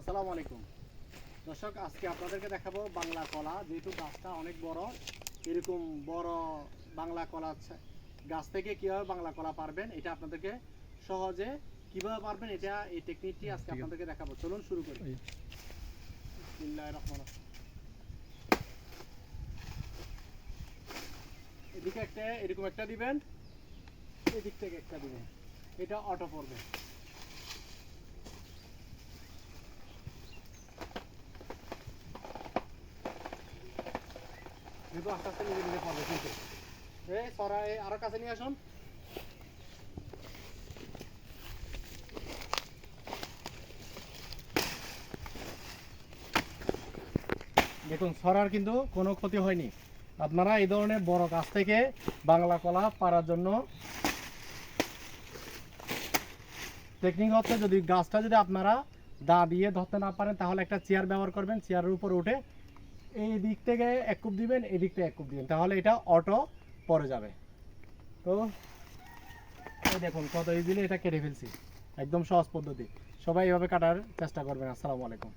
আসসালামু আলাইকুম। দর্শক আজকে আপনাদেরকে দেখাবো বাংলা কলা। যেহেতু গাছটা অনেক বড় এরকম বড় বাংলা কলা গাছ থেকে কীভাবে বাংলা কলা পারবেন এটা আপনাদেরকে সহজে কীভাবে পারবেন এটা এই টেকনিকটি আজকে আপনাদেরকে দেখাবো। চলুন শুরু করি। এদিকে একটা এরকম একটা দিবেন এদিক থেকে একটা দিবেন। এটা অটো পড়বে এই কাছে নিয়ে আসুন। দেখুন, সরার কিন্তু কোনো ক্ষতি হয়নি। আপনারা এই ধরনের বড় গাছ থেকে বাংলা কলা পারার জন্য টেকনিক হচ্ছে যদি গাছটা যদি আপনারা দা দিয়ে ধরতে না পারেন, তাহলে একটা চেয়ার ব্যবহার করবেন। চেয়ারের উপর উঠে এই দিক থেকে এক কুপ দিবেন, এই দিক থেকে এক কুপ দিবেন। তাহলে এটা অটো পরে যাবে। তো এই দেখুন কত ইজিলি এটা কেটে ফেলছি। একদম সহজ পদ্ধতি। সবাই এভাবে কাটার চেষ্টা করবেন। আসসালামু আলাইকুম।